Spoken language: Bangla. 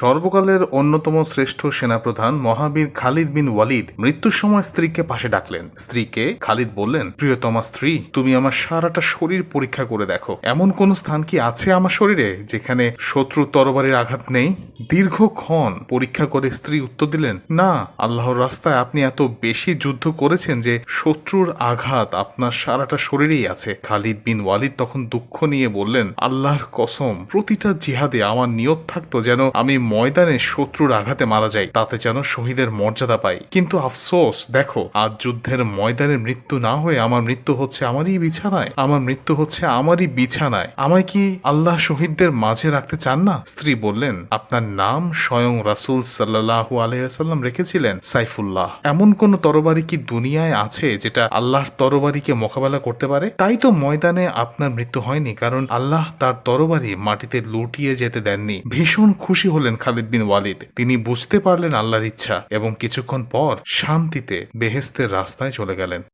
সর্বকালের অন্যতম শ্রেষ্ঠ সেনাপ্রধান মহাবীর খালিদ বিন ওয়ালিদ মৃত্যুর সময় স্ত্রীকে পাশে ডাকলেন। স্ত্রীকে খালিদ বললেন, প্রিয়তমা স্ত্রী, তুমি আমার সারাটা শরীর পরীক্ষা করে দেখো। এমন কোন স্থান কি আছে আমার শরীরে যেখানে শত্রু তরবারির আঘাত নেই? দীর্ঘক্ষণ পরীক্ষা করে স্ত্রী উত্তর দিলেন, না, আল্লাহর রাস্তায় আপনি এত বেশি যুদ্ধ করেছেন যে শত্রুর আঘাত আপনার সারাটা শরীরেই আছে। খালিদ বিন ওয়ালিদ তখন দুঃখ নিয়ে বললেন, আল্লাহর কসম, প্রতিটা জিহাদে আমার নিয়ত থাকতো যেন আমি ময়দানে শত্রুর আঘাতে মারা যাই, তাতে যেন শহীদের মর্যাদা পাই। কিন্তু আফসোস, দেখো, আজ যুদ্ধের ময়দানে মৃত্যু না হয়ে আমার মৃত্যু হচ্ছে আমারই বিছানায়। আমার মৃত্যু হচ্ছে আমারই বিছানায়। আমায় কি আল্লাহ শহীদদের মাঝে রাখতে চান না? স্ত্রী বললেন, আপনার নাম স্বয়ং রাসূল সাল্লাহু আলাইসাল্লাম রেখেছিলেন সাইফুল্লাহ। এমন কোন তরবারি কি দুনিয়ায় আছে যেটা আল্লাহর তরবারিকে মোকাবেলা করতে পারে? তাই তো ময়দানে আপনার মৃত্যু হয়নি, কারণ আল্লাহ তার তরবারি মাটিতে লুটিয়ে যেতে দেননি। ভীষণ খুশি হলেন খালিদ বিন ওয়ালিদ। তিনি বুঝতে পারলেন আল্লাহর ইচ্ছা এবং কিছুক্ষণ পর শান্তিতে বেহেস্তের রাস্তায় চলে গেলেন।